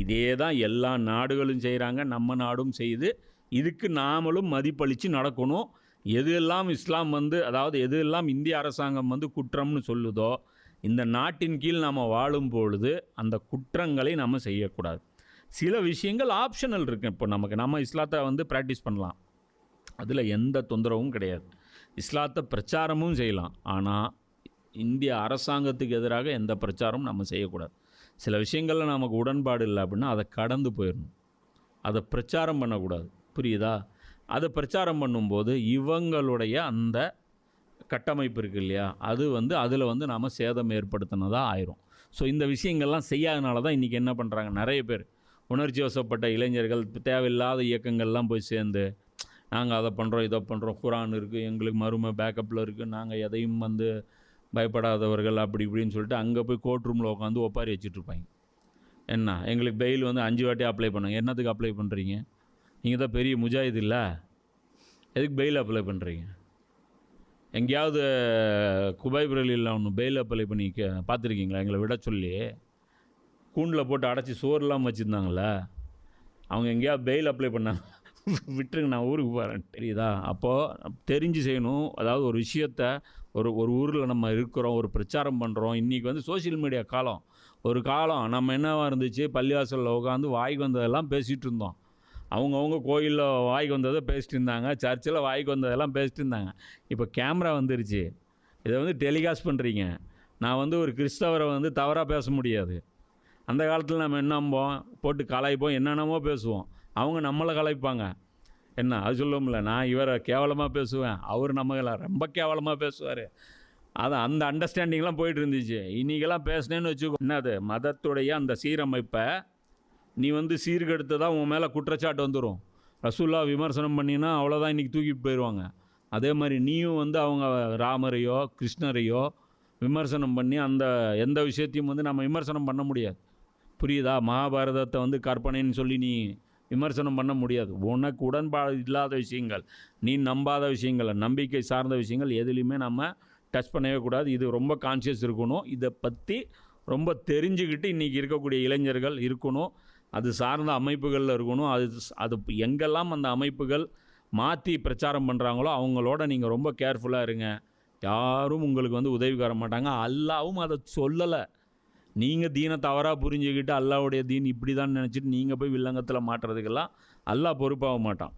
இதே தான் எல்லா நாடுகளும் செய்கிறாங்க நம்ம நாடும் செய்து இதுக்கு நாமளும் மதிப்பளித்து நடக்கணும். எது எல்லாம் இஸ்லாம் வந்து அதாவது எதெல்லாம் இந்திய அரசாங்கம் வந்து குற்றம்னு சொல்லுதோ இந்த நாட்டின் கீழ் நாம் வாழும் பொழுது அந்த குற்றங்களை நம்ம செய்யக்கூடாது. சில விஷயங்கள் ஆப்ஷனல் இருக்குது இப்போ நமக்கு நம்ம இஸ்லாத்தை வந்து ப்ராக்டிஸ் பண்ணலாம். அதில் எந்த தொந்தரவும் கிடையாது. இஸ்லாத்தை பிரச்சாரமும் செய்யலாம். ஆனால் இந்திய அரசாங்கத்துக்கு எதிராக எந்த பிரச்சாரமும் நம்ம செய்யக்கூடாது. சில விஷயங்களில் நமக்கு உடன்பாடு இல்லை அப்படின்னா அதை கடந்து போயிடணும். அதை பிரச்சாரம் பண்ணக்கூடாது. புரியுதா? அதை பிரச்சாரம் பண்ணும்போது இவங்களுடைய அந்த கட்டமைப்பு இருக்குது இல்லையா? அது வந்து அதில் வந்து நாம் சேதம் ஏற்படுத்தினதாக ஆயிரும். ஸோ இந்த விஷயங்கள்லாம் செய்யாதனால தான் இன்றைக்கி என்ன பண்ணுறாங்க நிறைய பேர். உணர்ச்சி வசப்பட்ட இளைஞர்கள் தேவையில்லாத இயக்கங்கள்லாம் போய் சேர்ந்து நாங்கள் அதை பண்ணுறோம் இதை பண்ணுறோம் குரான் இருக்குது எங்களுக்கு மருமை பேக்கப்பில் இருக்குது நாங்கள் எதையும் வந்து பயப்படாதவர்கள் அப்படி இப்படின்னு சொல்லிட்டு அங்கே போய் கோர்ட் ரூமில் உட்காந்து ஒப்பாரி வச்சுட்ருப்பாங்க என்ன? எங்களுக்கு பெயில் வந்து அஞ்சு வாட்டி அப்ளை பண்ணுங்க. என்னத்துக்கு அப்ளை பண்ணுறீங்க நீங்கள் தான் பெரிய முஜாஹித் இல்லை? எதுக்கு பெயில் அப்ளை பண்ணுறீங்க எங்கேயாவது குபைபிரலில் ஒன்று பெயில் அப்ளை பண்ணி கே பார்த்துருக்கீங்களா? எங்களை விட சொல்லி. கூண்டில் போட்டு அடைச்சி சோறுலாம் வச்சுருந்தாங்களே அவங்க எங்கேயாவது பெயில் அப்ளை பண்ணாங்க. விட்டுருங்க நான் ஊருக்கு போகிறேன் தெரியுதா? அப்போது தெரிஞ்சு செய்யணும். அதாவது ஒரு விஷயத்த ஒரு ஒரு ஊரில் நம்ம இருக்கிறோம் ஒரு பிரச்சாரம் பண்ணுறோம் இன்றைக்கி வந்து சோஷியல் மீடியா காலம். ஒரு காலம் நம்ம என்னவாக இருந்துச்சு? பள்ளிவாசலில் உட்காந்து வாய்க்கு வந்ததெல்லாம் பேசிகிட்டு இருந்தோம். அவங்கவுங்க கோயிலில் வாய்க்கு வந்ததை பேசிட்டு இருந்தாங்க. சர்ச்சில் வாய்க்கு வந்ததெல்லாம் பேசிட்டு இருந்தாங்க. இப்போ கேமரா வந்துருச்சு. இதை வந்து டெலிகாஸ்ட் பண்ணுறீங்க நான் வந்து ஒரு கிறிஸ்தவரை வந்து தவறாக பேச முடியாது. அந்த காலத்தில் நம்ம என்னம்போம் போட்டு கலாய்ப்போம். என்னென்னமோ பேசுவோம். அவங்க நம்மளை கலைப்பாங்க என்ன அது சொல்லுவோம்ல நான் இவரை கேவலமாக பேசுவேன் அவர் நம்மளை ரொம்ப கேவலமாக பேசுவார். அது அந்த அண்டர்ஸ்டாண்டிங்லாம் போயிட்டு இருந்துச்சு இன்றைக்கெல்லாம் பேசினேன்னு வச்சுக்கோ என்னது மதத்துடைய அந்த சீரமைப்பை நீ வந்து சீர்கெடுத்ததாக உன் மேலே குற்றச்சாட்டு வந்துடும் ரசூல்லா விமர்சனம் பண்ணினா அவ்வளோதான் இன்றைக்கி தூக்கிட்டு போயிடுவாங்க அதே மாதிரி நீயும் வந்து அவங்க ராமரையோ கிருஷ்ணரையோ விமர்சனம் பண்ணி அந்த எந்த விஷயத்தையும் வந்து நம்ம விமர்சனம் பண்ண முடியாது. புரியுதா? மகாபாரதத்தை வந்து கற்பனைன்னு சொல்லி நீ விமர்சனம் பண்ண முடியாது. உனக்கு உடன்பாடு இல்லாத விஷயங்கள் நீ நம்பாத விஷயங்கள் நம்பிக்கை சார்ந்த விஷயங்கள் எதுலேயுமே நம்ம டச் பண்ணவே கூடாது. இது ரொம்ப கான்ஷியஸ் இருக்கணும். இதை பற்றி ரொம்ப தெரிஞ்சுக்கிட்டு இன்றைக்கி இருக்கக்கூடிய இளைஞர்கள் இருக்கணும். அது சார்ந்த அமைப்புகளில் இருக்கணும். அது அது எங்கெல்லாம் அந்த அமைப்புகள் மாற்றி பிரச்சாரம் பண்ணுறாங்களோ அவங்களோட நீங்கள் ரொம்ப கேர்ஃபுல்லாக இருங்க. யாரும் உங்களுக்கு வந்து உதவி வர மாட்டாங்க. அல்லாவும் அதை சொல்லலை. நீங்கள் தீனை தவறாக புரிஞ்சுக்கிட்டு அல்லாவுடைய தீன் இப்படி தான் நினச்சிட்டு நீங்கள் போய் வில்லங்கத்தில் மாட்டுறதுக்கெல்லாம் அல்லாஹ் பொறுப்பாக மாட்டான்.